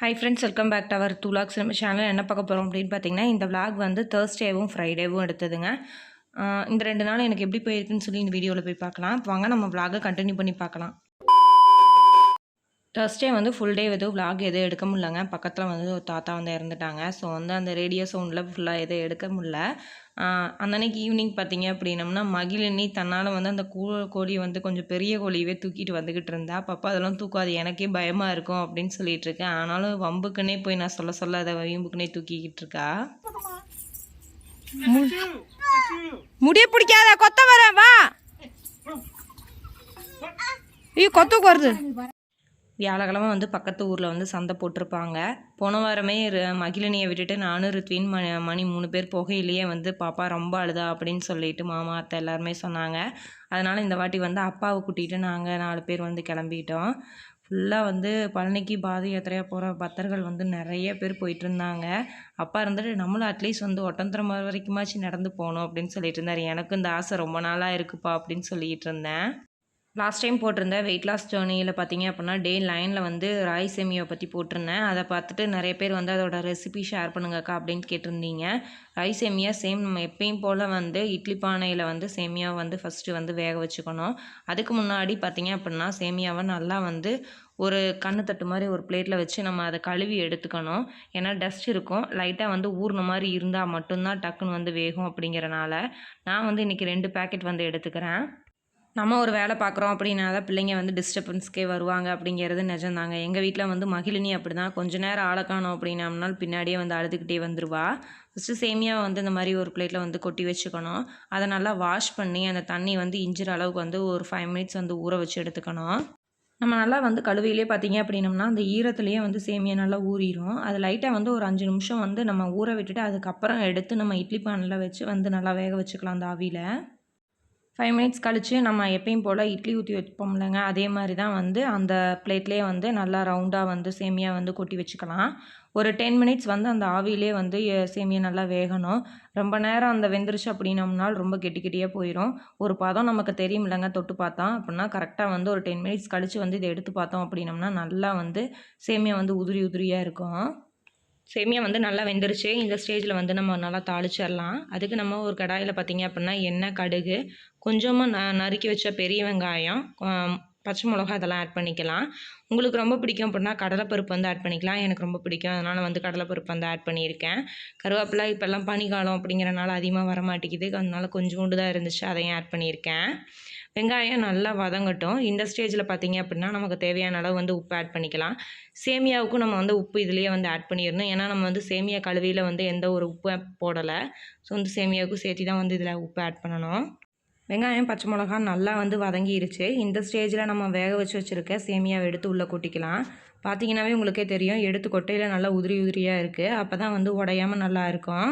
Hi friends welcome back to our two logs நம்ம channel என்ன பார்க்க போகிறோம் அப்படின்னு பார்த்தீங்கன்னா இந்த விளாக் வந்து தேர்ஸ்டேவும் ஃப்ரைடேவும் எடுத்ததுங்க. இந்த ரெண்டு நாள் எனக்கு எப்படி போயிருக்குன்னு சொல்லி இந்த வீடியோவில் போய் பார்க்கலாம். வாங்க நம்ம விளாகை கண்டினியூ பண்ணி பார்க்கலாம். தேர்ஸ்டே வந்து ஃபுல் டே எதுவும் விலாக் எதுவும் எடுக்க முடிலங்க பக்கத்தில் வந்து ஒரு தாத்தா வந்து இறந்துட்டாங்க. ஸோ வந்து அந்த ரேடியோ சவுண்டில் ஃபுல்லாக எதுவும் எடுக்க முடில அன்னன்னைக்கு ஈவினிங் பார்த்தீங்க அப்படின்னம்னா மகிழினி தன்னால் வந்து அந்த கூ கோழி வந்து கொஞ்சம் பெரிய கோழியவே தூக்கிட்டு வந்துக்கிட்டு இருந்தா. அப்பப்போ அதெல்லாம் தூக்காது. எனக்கே பயமாக இருக்கும் அப்படின்னு சொல்லிட்டு இருக்கேன். ஆனாலும் வம்புக்குன்னே போய் நான் சொல்ல சொல்ல அதை வீம்புக்குன்னே தூக்கிக்கிட்டு இருக்கா? முடிய பிடிக்காத. கொத்த வரேன் வா. ஐயோ கொத்துக்கு வருது. வியாழக்கிழமை வந்து பக்கத்து ஊரில் வந்து சந்தை போட்டிருப்பாங்க. போன வாரமே மகிழினியை விட்டுட்டு நானும் ரித்வின் மணி மணி மூணு பேர் போகையிலேயே வந்து பாப்பா ரொம்ப அழுதா? அப்படின்னு சொல்லிட்டு மாமா அத்தை எல்லாருமே சொன்னாங்க. அதனால் இந்த வாட்டி வந்து அப்பாவை கூட்டிகிட்டு நாங்கள் நாலு பேர் வந்து கிளம்பிட்டோம். ஃபுல்லாக வந்து பழனிக்கு பாத யாத்திரையாக போகிற பக்தர்கள் வந்து நிறைய பேர் போயிட்டு இருந்தாங்க அப்பா இருந்துட்டு நம்மளும் அட்லீஸ்ட் வந்து ஒட்டந்திரம் வரைக்குமாச்சும் நடந்து போகணும் அப்படின்னு சொல்லிட்டு இருந்தார். எனக்கும் இந்த ஆசை ரொம்ப நாளாக இருக்குப்பா அப்படின்னு சொல்லிட்டு இருந்தேன். லாஸ்ட் டைம் போட்டிருந்தேன் வெயிட் லாஸ் ஜேர்னியில் பார்த்தீங்க அப்படின்னா டே லைனில் வந்து ராய் சேமியாவை பற்றி போட்டிருந்தேன். அதை பார்த்துட்டு நிறைய பேர் வந்து அதோட ரெசிபி ஷேர் பண்ணுங்கக்கா அப்படின்னு கேட்டிருந்தீங்க. ராய் சேமியா சேம் நம்ம எப்பயும் போல் வந்து இட்லி பானையில் வந்து சேமியாவை வந்து ஃபஸ்ட்டு வந்து வேக வச்சுக்கணும். அதுக்கு முன்னாடி பார்த்தீங்க அப்படின்னா சேமியாவை நல்லா வந்து ஒரு கண்ணு தட்டு மாதிரி ஒரு பிளேட்டில் வச்சு நம்ம அதை கழுவி எடுத்துக்கணும். ஏன்னா டஸ்ட் இருக்கும். லைட்டாக வந்து ஊறின மாதிரி இருந்தால் மட்டும்தான் டக்குன்னு வந்து வேகும் அப்படிங்கிறனால நான் வந்து இன்றைக்கி ரெண்டு பேக்கெட் வந்து எடுத்துக்கிறேன். நம்ம ஒரு வேலை பார்க்குறோம் அப்படின்னா தான் பிள்ளைங்க வந்து டிஸ்டர்பன்ஸ்க்கே வருவாங்க அப்படிங்கிறது நிஜம்தாங்க. எங்கள் வீட்டில் வந்து மகிழினி அப்படி தான் கொஞ்ச நேரம் ஆளை காணும் அப்படின்னம்னால் பின்னாடியே வந்து அழுதுகிட்டே வந்துடுவா ஃபஸ்ட்டு சேமியாவை வந்து இந்த மாதிரி ஒரு பிளேட்டில் வந்து கொட்டி வச்சுக்கணும். அதை நல்லா வாஷ் பண்ணி அந்த தண்ணி வந்து இஞ்சிற அளவுக்கு வந்து ஒரு ஃபைவ் மினிட்ஸ் வந்து ஊற வச்சு எடுத்துக்கணும். நம்ம நல்லா வந்து கழுவிலே பார்த்தீங்க அப்படின்னம்னா அந்த ஈரத்துலேயே வந்து சேமியா நல்லா ஊறிடும் அது லைட்டாக வந்து ஒரு அஞ்சு நிமிஷம் வந்து நம்ம ஊற விட்டுட்டு அதுக்கப்புறம் எடுத்து நம்ம இட்லி பானில் வச்சு வந்து நல்லா வேக வச்சுக்கலாம் அந்த ஆவியில். ஃபைவ் மினிட்ஸ் கழித்து நம்ம எப்பயும் போல் இட்லி ஊற்றி வைப்போம்லங்க. அதே மாதிரி தான் வந்து அந்த பிளேட்லேயே வந்து நல்லா ரவுண்டாக வந்து சேமியா வந்து கொட்டி வச்சுக்கலாம். ஒரு டென் மினிட்ஸ் வந்து அந்த ஆவியிலே வந்து சேமியா நல்லா வேகணும். ரொம்ப நேரம் அந்த வெந்துருச்சு அப்படின்னம்னால் ரொம்ப கெட்டி கெட்டியாக போயிடும் ஒரு பதம் நமக்கு தெரியுமில்லங்க தொட்டு பார்த்தோம் அப்படின்னா கரெக்டாக வந்து ஒரு டென் மினிட்ஸ் கழித்து வந்து இதை எடுத்து பார்த்தோம் அப்படின்னம்னா நல்லா வந்து சேமியா வந்து உதிரி உதிரியாக இருக்கும். சேமியா வந்து நல்லா வெந்துருச்சு. இந்த ஸ்டேஜில் வந்து நம்ம நல்லா தாளிச்சிடலாம். அதுக்கு நம்ம ஒரு கடாயில் பார்த்தீங்க அப்படின்னா எண்ணெய் கடுகு கொஞ்சமாக ந நறுக்கி வச்ச பெரிய வெங்காயம் பச்சை மிளகா இதெல்லாம் ஆட் பண்ணிக்கலாம். உங்களுக்கு ரொம்ப பிடிக்கும் அப்படின்னா கடலைப்பருப்பு வந்து ஆட் பண்ணிக்கலாம். எனக்கு ரொம்ப பிடிக்கும். அதனால் வந்து கடலைப்பருப்பு வந்து ஆட் பண்ணியிருக்கேன். கருவேப்பிலை இப்போல்லாம் பனிக்காலம் அப்படிங்கிறனால அதிகமாக வர மாட்டேங்குது அதனால் கொஞ்சோண்டு தான் இருந்துச்சு. அதையும் ஆட் பண்ணியிருக்கேன். வெங்காயம் நல்லா வதங்கட்டும். இந்த ஸ்டேஜில் பார்த்தீங்க அப்படின்னா நமக்கு தேவையான அளவு வந்து உப்பு ஆட் பண்ணிக்கலாம். சேமியாவுக்கும் நம்ம வந்து உப்பு இதுலேயே வந்து ஆட் பண்ணிடணும். ஏன்னா நம்ம வந்து சேமியா கழுவியில் வந்து எந்த ஒரு உப்பு போடலை. ஸோ வந்து சேமியாவுக்கும் சேர்த்து தான் வந்து இதில் உப்பு ஆட் பண்ணணும். வெங்காயம் பச்சை மிளகா நல்லா வந்து வதங்கிருச்சு. இந்த ஸ்டேஜில் நம்ம வேக வச்சு வச்சுருக்க சேமியாவை எடுத்து உள்ளே கொட்டிக்கலாம். பார்த்தீங்கன்னாவே உங்களுக்கே தெரியும் எடுத்து கொட்டையில் நல்லா உதிரி உதிரியாக இருக்குது அப்போ தான் வந்து உடையாமல் நல்லா இருக்கும்.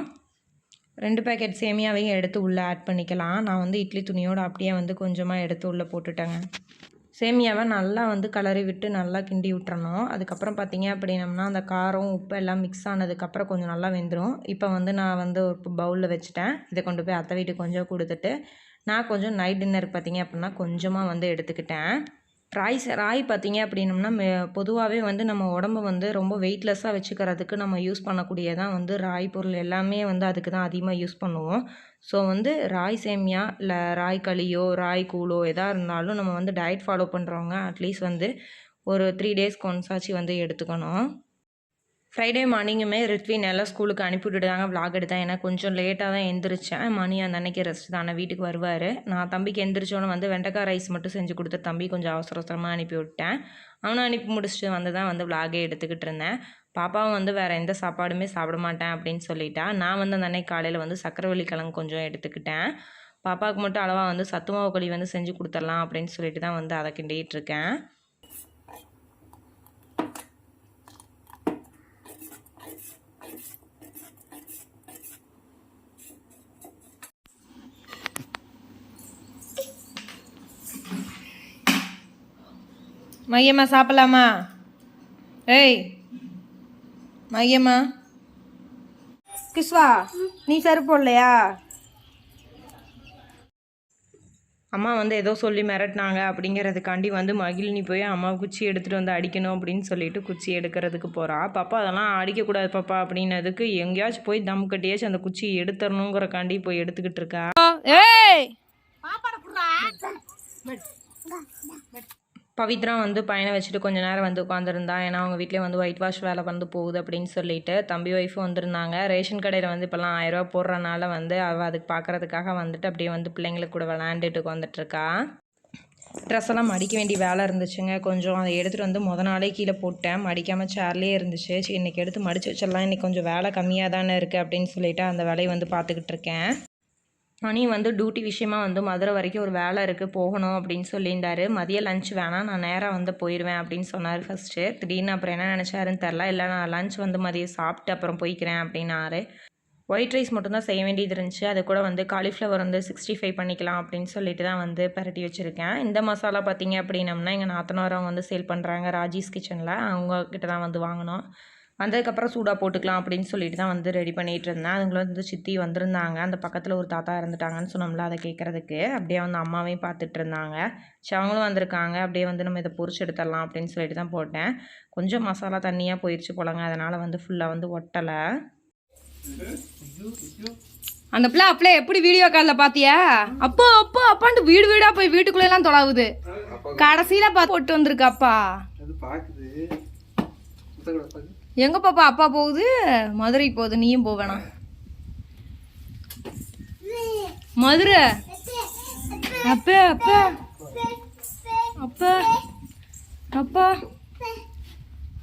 ரெண்டு பேக்கெட் சேமியாவையும் எடுத்து உள்ளே ஆட் பண்ணிக்கலாம். நான் வந்து இட்லி துணியோடு அப்படியே வந்து கொஞ்சமாக எடுத்து உள்ளே போட்டுட்டேங்க. சேமியாவை நல்லா வந்து கலரி விட்டு நல்லா கிண்டி விட்டுறணும். அதுக்கப்புறம் பார்த்தீங்க அப்படின்னம்னா அந்த காரம் உப்பு எல்லாம் மிக்ஸ் ஆனதுக்கப்புறம் கொஞ்சம் நல்லா வெந்துடும் இப்போ வந்து நான் வந்து ஒரு பவுலில் வச்சுட்டேன். இதை கொண்டு போய் அத்தை வீட்டுக்கு கொஞ்சம் கொடுத்துட்டு நான் கொஞ்சம் நைட் டின்னருக்கு பார்த்தீங்க அப்படின்னா கொஞ்சமாக வந்து எடுத்துக்கிட்டேன். ராய் ராய் பார்த்திங்க அப்படின்னம்னா பொதுவாகவே வந்து நம்ம உடம்ப வந்து ரொம்ப வெயிட்லெஸ்ஸாக வச்சுக்கிறதுக்கு நம்ம யூஸ் பண்ணக்கூடியதான் வந்து ராய் பொருள் எல்லாமே வந்து அதுக்கு தான் அதிகமாக யூஸ் பண்ணுவோம். ஸோ வந்து ராய் சேமியா இல்லை ராய் களியோ ராய் கூழோ எதாக இருந்தாலும் நம்ம வந்து டயட் ஃபாலோ பண்ணுறவங்க அட்லீஸ்ட் வந்து ஒரு த்ரீ டேஸ்க்கு ஒன்ஸாச்சு வந்து எடுத்துக்கணும். ஃப்ரைடே மார்னிங்குமே ரித்வின் எல்லாம் ஸ்கூலுக்கு அனுப்பி விட்டுட்டாங்க விளாக் எடுத்தேன் ஏன்னா கொஞ்சம் லேட்டாக தான் எந்திரிச்சேன். மணி அந்த அன்னைக்கு ரெஸ்ட் தானே. வீட்டுக்கு வருவார். நான் தம்பிக்கு எந்திரிச்சோன்னு வந்து வெண்டைக்காய் ரைஸ் மட்டும் செஞ்சு கொடுத்து தம்பி கொஞ்சம் அவசர அவசரமாக அனுப்பி விட்டேன். அவனும் அனுப்பி முடிச்சுட்டு வந்து தான் வந்து விளாகே எடுத்துக்கிட்டு இருந்தேன். பாப்பாவும் வந்து வேறு எந்த சாப்பாடுமே சாப்பிட மாட்டேன் அப்படின்னு சொல்லிட்டா. நான் வந்து அந்த அன்னைக்கு காலையில் வந்து சக்கரவள்ளி கிழங்கு கொஞ்சம் எடுத்துக்கிட்டேன். பாப்பாவுக்கு மட்டும் அளவாக வந்து சத்துமாவு களி வந்து செஞ்சு கொடுத்துடலாம் அப்படின்னு சொல்லிட்டு தான் வந்து அதை கிண்டிகிட்டு இருக்கேன். மையம்மா சாப்பிடலாமா? ஏய் மையம்மா. கிஸ்வா நீ செருப்பு போடலையா அம்மா வந்து ஏதோ சொல்லி மிரட்டினாங்க. அப்படிங்கிறதுக்காண்டி வந்து மகிழினி போய் அம்மா குச்சி எடுத்துகிட்டு வந்து அடிக்கணும் அப்படின்னு சொல்லிட்டு குச்சி எடுக்கிறதுக்கு போகிறா பாப்பா அதெல்லாம் அடிக்கக்கூடாது பாப்பா அப்படின்னதுக்கு எங்கேயாச்சும் போய் தம் கட்டியாச்சும் அந்த குச்சியை எடுத்துடணுங்கிறக்காண்டி போய் எடுத்துக்கிட்டு இருக்கா. ஏய்! பவித்ரா வந்து பையனை வச்சுட்டு கொஞ்ச நேரம் வந்து உட்காந்துருந்தா ஏன்னா அவங்க வீட்டிலே வந்து ஒயிட் வாஷ் வேலை வந்து போகுது அப்படின்னு சொல்லிட்டு தம்பி ஒய்ஃபும் வந்திருந்தாங்க. ரேஷன் கடையில் வந்து இப்போல்லாம் ஆயிரரூவா போடுறனால வந்து அவள் அதுக்கு பார்க்கறதுக்காக வந்துட்டு அப்படியே வந்து பிள்ளைங்களுக்கு கூட விளாண்டுட்டு உட்காந்துட்ருக்கா ட்ரெஸ் எல்லாம் மடிக்க வேண்டிய வேலை இருந்துச்சுங்க. கொஞ்சம் அதை எடுத்துகிட்டு வந்து முத நாளே கீழே போட்டேன். மடிக்காமல் சேர்லேயே இருந்துச்சு. சரி இன்றைக்கி எடுத்து மடித்து வச்சிடலாம். இன்றைக்கி கொஞ்சம் வேலை கம்மியாக தானே இருக்குது அப்படின்னு சொல்லிட்டு அந்த வேலையை வந்து பார்த்துக்கிட்டு இருக்கேன். மணி வந்து டியூட்டி விஷயமா வந்து மதுரை வரைக்கும் ஒரு வேலை இருக்குது போகணும் அப்படின்னு சொல்லியிருந்தாரு. மதிய லஞ்ச் வேணாம் நான் நேராக வந்து போயிடுவேன் அப்படின்னு சொன்னார் ஃபஸ்ட்டு திடீர்னு அப்புறம் என்ன நினச்சாருன்னு தெரில இல்லை நான் லஞ்ச் வந்து மதியம் சாப்பிட்டு அப்புறம் போய்க்கிறேன் அப்படின்னாரு. ஒயிட் ரைஸ் மட்டும்தான் செய்ய வேண்டியது இருந்துச்சு. அது கூட வந்து காலிஃப்ளவர் வந்து சிக்ஸ்டி ஃபைவ் பண்ணிக்கலாம் அப்படின்னு சொல்லிட்டு தான் வந்து பரட்டி வச்சுருக்கேன். இந்த மசாலா பார்த்தீங்க அப்படின்னம்னா எங்கள் நாத்தனார் வந்து சேல் பண்ணுறாங்க ராஜீஸ் கிச்சனில் அவங்க கிட்ட தான் வந்து வாங்கினோம். வந்ததுக்கப்புறம் சூடாக போட்டுக்கலாம் அப்படின்னு சொல்லிட்டு தான் வந்து ரெடி பண்ணிகிட்டு இருந்தேன். அதுங்களும் வந்து சித்தி வந்திருந்தாங்க. அந்த பக்கத்தில் ஒரு தாத்தா இறந்துட்டாங்கன்னு சொன்னோம்ல அதை கேட்குறதுக்கு அப்படியே வந்து அம்மாவையும் பார்த்துட்டு இருந்தாங்க. சரி அவங்களும் வந்திருக்காங்க. அப்படியே வந்து நம்ம இதை பொரிச்சு எடுத்துடலாம் அப்படின்னு சொல்லிட்டு தான் போட்டேன். கொஞ்சம் மசாலா தண்ணியாக போயிடுச்சு போலங்க. அதனால் வந்து ஃபுல்லாக வந்து ஒட்டலை. அந்த பிள்ளை அப்படியே எப்படி வீடியோ காலில் பாத்தியா? அப்போ அப்போ அப்பான்ட்டு வீடு வீடா போய் வீட்டுக்குள்ள எல்லாம் தொலாவுது. கடைசியில பார்த்து போட்டு வந்திருக்கு எங்க பாப்பா அப்பா போகுது? மதுரைக்கு போகுது. நீயும் போக வேணாம். மதுரை? அப்பா அப்பா. அப்பா. அப்பா.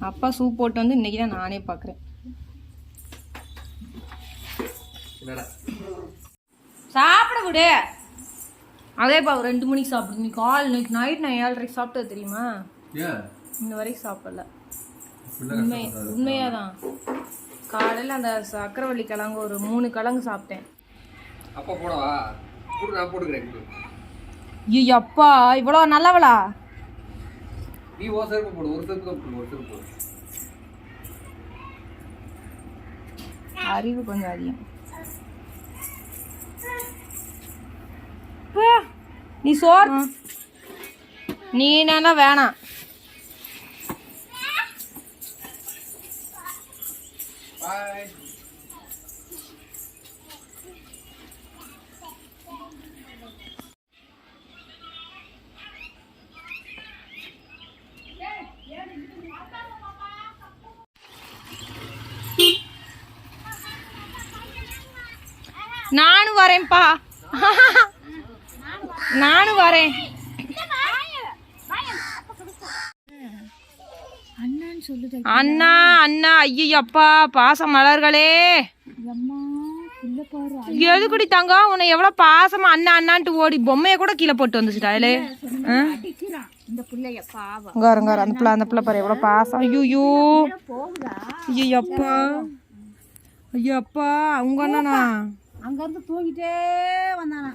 அப்பா சூப் போட்டு வந்து இன்னைக்கு தான் நானே பார்க்குறேன் சாப்பிட விடு. அதே பா ஒரு ரெண்டு மணிக்கு சாப்பிடு. நீ கால் இன்னைக்கு நைட் நான் ஏழரைக்கு சாப்பிட்டது தெரியுமா? இன்ன வரைக்கும் சாப்பிடல. உண்மை உண்மையாதான் காலையில் அந்த சக்கரவள்ளி கிழங்கு ஒரு மூணு கிழங்கு சாப்பிட்டேன். அப்பா போடவா? போடு நான் போட்டுக்கிறேன். ஐயோ அப்பா இவ்வளோ நல்லவளா? நீ ஒரு செருப்பு போடு ஒரு செருப்பு தான் போடு ஒரு செருப்பு போடு. அறிவு கொஞ்சம் அதிகம். அப்பா, நீ சோறு? நீ என்னன்னா வேணாம். பாய் நானும் வரேன்ப்பா. நானும் வரேன். அண்ணா அண்ணா ஐயோ அப்பா பாச மலர்களே. எதுக்குடி தங்கம் உன்னை எவ்வளவு பாசமா அண்ணா அண்ணான்ட்டு ஓடி பொம்மைய கூட கீழே போட்டு வந்துச்சுடா அதுல அந்த பிள்ளை அந்த பிள்ளை பாரு எவ்வளவு பாசம். ஐயோ ஐயோ அப்பா ஐயோ அப்பா உங்க அண்ணனா? அங்கேருந்து தூங்கிட்டே வந்தானா.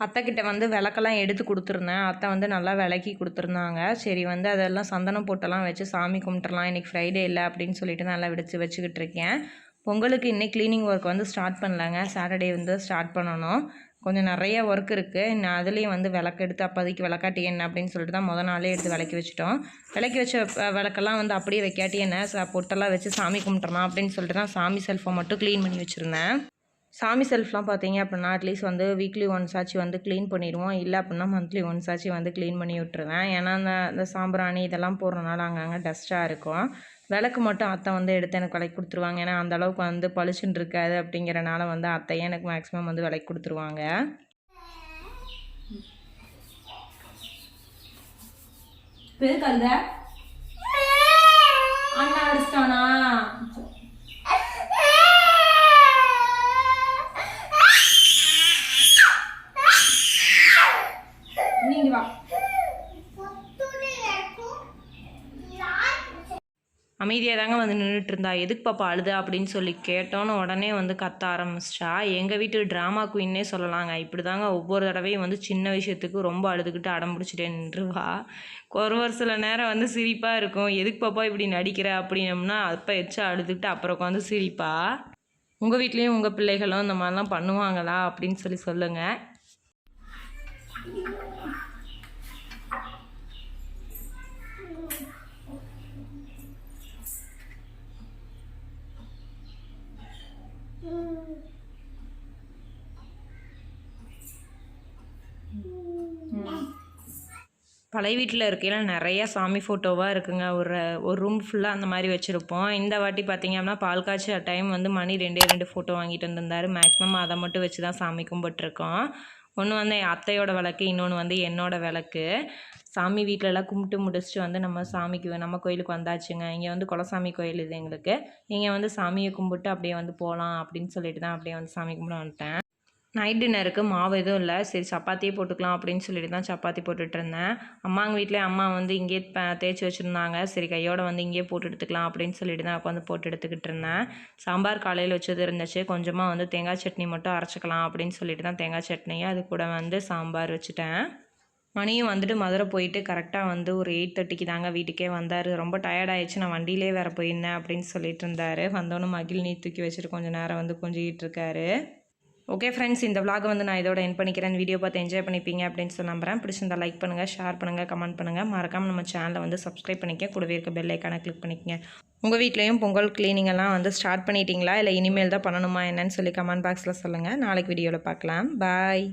அத்தைக்கிட்ட வந்து விளக்கெல்லாம் எடுத்து கொடுத்துருந்தேன். அத்தை வந்து நல்லா விளக்கி கொடுத்துருந்தாங்க. சரி வந்து அதெல்லாம் சந்தனம் போட்டெல்லாம் வச்சு சாமி கும்பிட்டுலாம் இன்றைக்கி ஃப்ரைடே இல்லை அப்படின்னு சொல்லிட்டு நல்லா விடிச்சு வச்சுக்கிட்டு இருக்கேன். பொங்கலுக்கு இன்னைக்கு க்ளீனிங் ஒர்க் வந்து ஸ்டார்ட் பண்ணலங்க. சாட்டர்டே வந்து ஸ்டார்ட் பண்ணணும். கொஞ்சம் நிறைய ஒர்க் இருக்குது நான் அதுலேயும் வந்து விளக்கு எடுத்து அப்போதைக்கு விளக்காட்டி என்ன அப்படின்னு சொல்லிட்டு தான் முத நாளே எடுத்து விளக்கி வச்சுட்டோம். விளக்கி வச்ச விளக்கெல்லாம் வந்து அப்படியே வைக்காட்டி என்ன ச- பொட்டெல்லாம் வச்சு சாமி கும்பிட்டுறலாம் அப்படின்னு சொல்லிட்டு தான் சாமி செல்ஃபை மட்டும் க்ளீன் பண்ணி வச்சுருந்தேன். சாமி செல்ஃப்லாம் பார்த்தீங்க அப்படின்னா அட்லீஸ்ட் வந்து வீக்லி ஒன்ஸ் ஆச்சு வந்து க்ளீன் பண்ணிடுவோம். இல்லை அப்படின்னா மந்த்லி ஒன்ஸ் ஆச்சு வந்து க்ளீன் பண்ணி விட்டுருவேன். ஏன்னா அந்த இந்த சாம்பிராணி இதெல்லாம் போடுறதுனால அங்கங்கே டஸ்ட்டாக இருக்கும். விளக்கு மட்டும் அத்தை வந்து எடுத்து எனக்கு விலைக்கு கொடுத்துருவாங்க. ஏன்னா அந்த அளவுக்கு வந்து பளிச்சுன்னு இருக்காது அப்படிங்கிறனால வந்து அத்தையே எனக்கு மேக்ஸிமம் வந்து விலைக்கு கொடுத்துருவாங்க. பெருக்கல்ல அண்ணா தாங்க வந்து நின்றுட்டு இருந்தா எதுக்கு பாப்பா அழுத? அப்படின்னு சொல்லி கேட்டோன்னு உடனே வந்து கத்த ஆரம்பிச்சிட்டா. எங்கள் வீட்டு ட்ராமா குயின்னே சொல்லலாங்க. இப்படி தாங்க ஒவ்வொரு தடவையும் வந்து சின்ன விஷயத்துக்கு ரொம்ப அழுதுகிட்டு அடம்பிடிச்சிட்டே நின்றுவா. ஒரு ஒரு சில நேரம் வந்து சிரிப்பாக இருக்கும். எதுக்கு பாப்பா இப்படி நடிக்கிற? அப்படின்னம்னா அப்போ எச்சா அழுதுகிட்டு அப்புறம் உட்காந்து சிரிப்பா. உங்கள் வீட்லேயும் உங்கள் பிள்ளைகளும் இந்த மாதிரிலாம் பண்ணுவாங்களா? அப்படின்னு சொல்லி சொல்லுங்கள் பழைய வீட்டில் இருக்கையில நிறையா சாமி ஃபோட்டோவாக இருக்குங்க. ஒரு ஒரு ரூம் ஃபுல்லாக அந்த மாதிரி வச்சுருப்போம். இந்த வாட்டி பார்த்திங்க அப்படின்னா பால் காய்ச்சி டைம் வந்து மணி ரெண்டே ரெண்டு ஃபோட்டோ வாங்கிட்டு வந்திருந்தாரு. மேக்ஸிமம் அதை மட்டும் வச்சு தான் சாமி கும்பிட்டுருக்கோம். ஒன்று வந்து என் அத்தையோட விளக்கு இன்னொன்று வந்து என்னோடய விளக்கு. சாமி வீட்டிலலாம் கும்பிட்டு முடிச்சுட்டு வந்து நம்ம சாமிக்கு நம்ம கோயிலுக்கு வந்தாச்சுங்க. இங்கே வந்து குலசாமி கோயில் இது எங்களுக்கு. இங்கே வந்து சாமியை கும்பிட்டு அப்படியே வந்து போகலாம் அப்படின்னு சொல்லிட்டு தான் அப்படியே வந்து சாமி கும்பிட வந்துட்டேன். நைட் டின்னருக்கு மாவு எதுவும் இல்லை. சரி சப்பாத்தியே போட்டுக்கலாம் அப்படின்னு சொல்லிட்டு தான் சப்பாத்தி போட்டுட்டு இருந்தேன். அம்மாங்க வீட்டிலே அம்மா வந்து இங்கேயே தேய்ச்சி வச்சுருந்தாங்க. சரி கையோட வந்து இங்கேயே போட்டு எடுத்துக்கலாம் அப்படின்னு சொல்லிட்டு தான் உட்காந்து போட்டு எடுத்துக்கிட்டு இருந்தேன். சாம்பார் காலையில் வச்சது இருந்துச்சு. கொஞ்சமாக வந்து தேங்காய் சட்னி மட்டும் அரைச்சிக்கலாம் அப்படின்னு சொல்லிட்டு தான் தேங்காய் சட்னியை அது கூட வந்து சாம்பார் வச்சுட்டேன். மணியும் வந்துட்டு மதுரை போயிட்டு கரெக்டாக வந்து ஒரு எயிட் தேர்ட்டிக்கு தாங்க வீட்டுக்கே வந்தார். ரொம்ப டயர்ட் ஆயிடுச்சு. நான் வண்டியிலே வேறு போயிருந்தேன் அப்படின்னு சொல்லிட்டு இருந்தார். வந்தோன்னே மகிழ் நீ தூக்கி வச்சுட்டு கொஞ்சம் நேரம் வந்து கொஞ்சிக்கிட்டு இருக்காரு. ஓகே ஃப்ரெண்ட்ஸ் இந்த vlog வந்து நான் இதோட என் பண்ணிக்கிறேன். வீடியோ பார்த்து என்ஜாய் பண்ணிப்பீங்க அப்படின்னு சொல்லி நம்புறேன். பிடிச்சிருந்தா லைக் பண்ணுங்கள் ஷேர் பண்ணுங்கள் கமெண்ட் பண்ணுங்கள் மறக்காமல் நம்ம சேனலை வந்து சப்ஸ்கிரைப் பண்ணிக்க. கூடவே இருக்க பெல் ஐக்கானை கிளிக் பண்ணிக்கங்க. உங்கள் வீட்லேயும் பொங்கல் cleaning எல்லாம் வந்து ஸ்டார்ட் பண்ணிட்டீங்களா? இல்லை இனிமேல் தான் பண்ணணுமா என்னன்னு சொல்லி கமெண்ட் பாக்ஸில் சொல்லுங்கள் நாளைக்கு வீடியோவில் பார்க்கலாம். பாய்